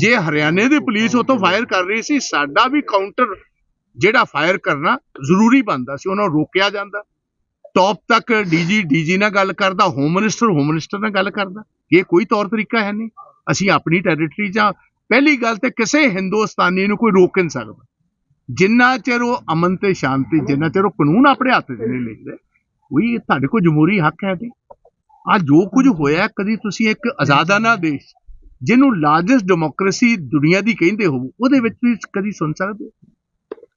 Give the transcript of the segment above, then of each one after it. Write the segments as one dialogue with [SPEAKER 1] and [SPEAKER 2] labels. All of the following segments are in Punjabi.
[SPEAKER 1] ਜੇ ਹਰਿਆਣੇ ਦੀ ਪੁਲਿਸ ਉਤੋਂ ਫਾਇਰ ਕਰ ਰਹੀ ਸੀ, ਸਾਡਾ ਵੀ ਕਾਊਂਟਰ ਜਿਹੜਾ ਫਾਇਰ ਕਰਨਾ ਜ਼ਰੂਰੀ ਬਣਦਾ ਸੀ, ਉਹਨਾਂ ਨੂੰ ਰੋਕਿਆ ਜਾਂਦਾ। ਟੌਪ ਤੱਕ ਡੀਜੀ ਡੀਜੀ ਨਾਲ ਗੱਲ ਕਰਦਾ ਹੋਮ ਮਿਨਿਸਟਰ ਹੋਮ ਮਿਨਿਸਟਰ ਨਾਲ ਗੱਲ ਕਰਦਾ। ਇਹ ਕੋਈ ਤੌਰ ਤਰੀਕਾ ਹੈ ਨਹੀਂ। ਅਸੀਂ ਆਪਣੀ ਟੈਰੀਟਰੀ ਜਾਂ ਪਹਿਲੀ ਗੱਲ ਤੇ ਕਿਸੇ ਹਿੰਦੁਸਤਾਨੀ ਨੂੰ ਕੋਈ ਰੋਕ ਨਹੀਂ ਸਕਦਾ। ਜਿੰਨਾ ਚਿਰ ਉਹ ਅਮਨ ਤੇ ਸ਼ਾਂਤੀ, ਜਿੰਨਾ ਚਿਰ ਉਹ ਕਾਨੂੰਨ ਆਪਣੇ ਹੱਥ 'ਚ ਨਹੀਂ ਲੈਂਦੇ ਉਹੀ ਤੁਹਾਡੇ ਕੋਲ ਜਮਹੂਰੀ ਹੱਕ ਹੈ ਜੀ। ਆ ਜੋ ਕੁਝ ਹੋਇਆ, ਕਦੀ ਤੁਸੀਂ ਇੱਕ ਆਜ਼ਾਦਾਨਾ ਦੇਸ਼ ਜਿਹਨੂੰ ਲਾਰਜੈਸਟ ਡੈਮੋਕ੍ਰੇਸੀ ਦੁਨੀਆ ਦੀ ਕਹਿੰਦੇ ਹੋ ਉਹਦੇ ਵਿੱਚ ਵੀ ਕਦੀ ਸੁਣ ਸਕਦੇ?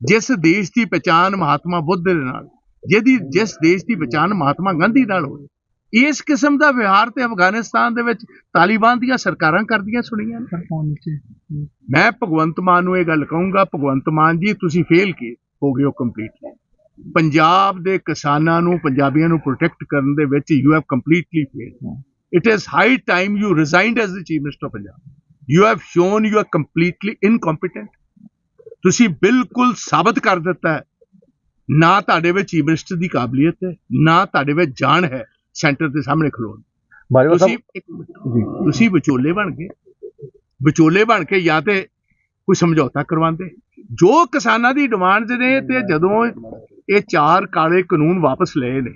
[SPEAKER 1] ਜਿਸ ਦੇਸ਼ ਦੀ ਪਛਾਣ ਮਹਾਤਮਾ ਬੁੱਧ ਦੇ ਨਾਲ ਜਿਹਦੀ ਜਿਸ ਦੇਸ਼ ਦੀ ਪਛਾਣ ਮਹਾਤਮਾ ਗਾਂਧੀ ਨਾਲ ਹੋਈ ਇਸ ਕਿਸਮ ਦਾ ਵਿਹਾਰ ਤੇ ਅਫਗਾਨਿਸਤਾਨ ਦੇ ਵਿੱਚ ਤਾਲਿਬਾਨ ਦੀਆਂ ਸਰਕਾਰਾਂ ਕਰਦੀਆਂ ਸੁਣੀਆਂ। ਮੈਂ ਭਗਵੰਤ ਮਾਨ ਨੂੰ ਇਹ ਗੱਲ ਕਹੂੰਗਾ ਭਗਵੰਤ ਮਾਨ ਜੀ ਤੁਸੀਂ ਫੇਲ ਕੀ ਹੋ ਗਏ ਹੋ ਕੰਪਲੀਟਲੀ ਪੰਜਾਬ ਦੇ ਕਿਸਾਨਾਂ ਨੂੰ ਪੰਜਾਬੀਆਂ ਨੂੰ ਪ੍ਰੋਟੈਕਟ ਕਰਨ ਦੇ ਵਿੱਚ you have completely failed it is high time you resigned as the chief minister of Punjab you have shown you are completely incompetent ਤੁਸੀਂ ਬਿਲਕੁਲ ਸਾਬਤ ਕਰ ਦਿੱਤਾ ਹੈ ਨਾ ਤੁਹਾਡੇ ਵਿੱਚ ਚੀਫ ਮਿਨਿਸਟਰ ਦੀ ਕਾਬਲੀਅਤ ਹੈ ਨਾ ਤੁਹਾਡੇ ਵਿੱਚ ਜਾਣ ਹੈ ਸੈਂਟਰ ਦੇ ਸਾਹਮਣੇ ਖਲੋਣ ਤੁਸੀਂ
[SPEAKER 2] ਸਾਹਿਬ
[SPEAKER 1] ਤੁਸੀਂ ਵਿਚੋਲੇ ਬਣ ਗਏ ਵਿਚੋਲੇ ਬਣ ਕੇ ਜਾਂ ਤੇ ਕੋਈ ਸਮਝੌਤਾ ਕਰਵਾਉਂਦੇ ਜੋ ਕਿਸਾਨਾਂ ਦੀ ਡਿਮਾਂਡਸ ਨੇ ਤੇ ਜਦੋਂ ਇਹ ਚਾਰ ਕਾਲੇ ਕਾਨੂੰਨ ਵਾਪਸ ਲਏ ਨੇ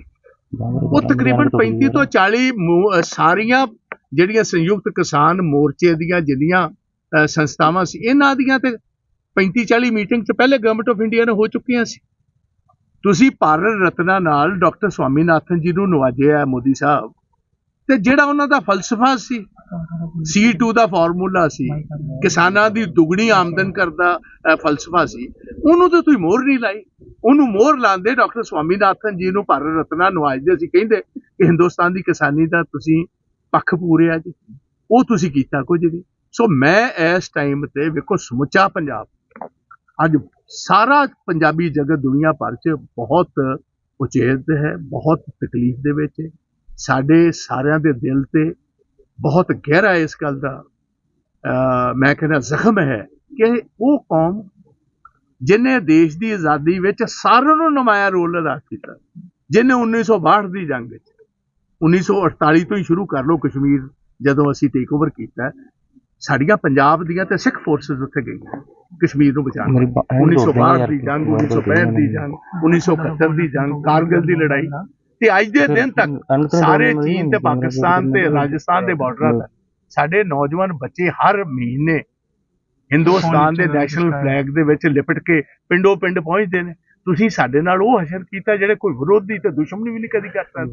[SPEAKER 1] ਉਹ ਤਕਰੀਬਨ 35 ਤੋਂ 40 ਸਾਰੀਆਂ ਜਿਹੜੀਆਂ ਸੰਯੁਕਤ ਕਿਸਾਨ ਮੋਰਚੇ ਦੀਆਂ ਜਿੰਨੀਆਂ ਸੰਸਥਾਵਾਂ ਸੀ, ਇਹਨਾਂ ਦੀਆਂ ਤੇ 35 40 ਮੀਟਿੰਗ ਚ ਪਹਿਲੇ ਗਵਰਨਮੈਂਟ ਆਫ ਇੰਡੀਆ ਨੇ ਹੋ ਚੁੱਕੀਆਂ ਸੀ। ਤੁਸੀਂ ਭਾਰਤ ਰਤਨਾ ਨਾਲ ਡਾਕਟਰ ਸਵਾਮੀਨਾਥਨ ਜੀ ਨੂੰ ਨਵਾਜਿਆ ਮੋਦੀ ਸਾਹਿਬ। ਤੇ ਜਿਹੜਾ ਉਹਨਾਂ ਦਾ ਫਲਸਫਾ ਸੀ C2 ਦਾ ਫਾਰਮੂਲਾ ਸੀ, ਕਿਸਾਨਾਂ ਦੀ ਦੁੱਗਣੀ ਆਮਦਨ ਕਰਦਾ ਫਲਸਫਾ ਸੀ, ਉਹਨੂੰ ਤਾਂ ਤੁਸੀਂ ਮੋਹਰ ਨਹੀਂ ਲਾਈ। ਉਹਨੂੰ ਮੋਹਰ ਲਾਉਂਦੇ ਡਾਕਟਰ ਸਵਾਮੀਨਾਥਨ ਜੀ ਨੂੰ ਭਾਰਤ ਰਤਨਾ ਨਵਾਜਦੇ। ਅਸੀਂ ਕਹਿੰਦੇ ਕਿ ਹਿੰਦੁਸਤਾਨ ਦੀ ਕਿਸਾਨੀ ਦਾ ਤੁਸੀਂ ਪੱਖ ਪੂਰਿਆ ਜੀ। ਉਹ ਤੁਸੀਂ ਕੀਤਾ ਕੁਝ ਵੀ। ਸੋ ਮੈਂ ਇਸ ਟਾਈਮ ਤੇ ਵੇਖੋ ਸਮੁੱਚਾ ਪੰਜਾਬ। ਅੱਜ ਸਾਰਾ ਪੰਜਾਬੀ ਜਗਤ ਦੁਨੀਆ ਭਰ 'ਚ ਬਹੁਤ ਉਚੇਤ ਹੈ, ਬਹੁਤ ਤਕਲੀਫ ਦੇ ਵਿੱਚ ਸਾਡੇ ਸਾਰਿਆਂ ਦੇ ਦਿਲ ਤੇ ਬਹੁਤ ਗਹਿਰਾ ਇਸ ਗੱਲ ਦਾ। ਮੈਂ ਕਹਿੰਦਾ ਜ਼ਖਮ ਹੈ ਕਿ ਉਹ ਕੌਮ ਜਿਨੇ ਦੇਸ਼ ਦੀ ਆਜ਼ਾਦੀ ਵਿੱਚ ਸਾਰਿਆਂ ਨੂੰ ਨਮਾਇਆ ਰੋਲ ਅਦਾ ਕੀਤਾ ਜਿਨੇ 1962 ਦੀ ਜੰਗ ਵਿੱਚ। 1948 ਤੋਂ ਹੀ ਸ਼ੁਰੂ ਕਰ ਲਓ ਕਸ਼ਮੀਰ ਜਦੋਂ ਅਸੀਂ ਟੇਕ ਓਵਰ ਕੀਤਾ ਸਾਡੀਆਂ ਪੰਜਾਬ ਦੀਆਂ ਤੇ ਸਿੱਖ ਫੋਰਸਸ ਉੱਥੇ ਗਈਆਂ। ਕਸ਼ਮੀਰ ਨੂੰ ਬਚਾਉਣ
[SPEAKER 2] ਮੇਰੀ ਬਾ- hand
[SPEAKER 1] 1962 ਦੀ ਜੰਗ
[SPEAKER 2] ਮੈਂ
[SPEAKER 1] 1965 ਦੀ ਜੰਗ 1971 ਦੀ ਜੰਗ ਕਾਰਗਿਲ ਦੀ ਲੜਾਈ। ਤੇ ਅੱਜ ਦੇ ਦਿਨ ਤੱਕ ਸਾਰੇ ਚੀਨ ਤੇ ਪਾਕਿਸਤਾਨ ਤੇ ਰਾਜਸਥਾਨ ਦੇ ਬਾਰਡਰਾਂ ਤੱਕ ਸਾਡੇ ਨੌਜਵਾਨ ਬੱਚੇ ਹਰ ਮਹੀਨੇ ਹਿੰਦੁਸਤਾਨ ਦੇ ਨੈਸ਼ਨਲ ਫਲੈਗ ਦੇ ਵਿੱਚ ਲਿਪਟ ਕੇ ਪਿੰਡੋਂ ਪਿੰਡ ਪਹੁੰਚਦੇ ਨੇ। ਤੁਸੀਂ ਸਾਡੇ ਨਾਲ ਉਹ ਹਸ਼ਰ ਕੀਤਾ ਜਿਹੜੇ ਕੋਈ ਵਿਰੋਧੀ ਤੇ ਦੁਸ਼ਮਣੀ ਵੀ ਨਹੀਂ ਕਦੀ ਕਰ ਸਕਦਾ।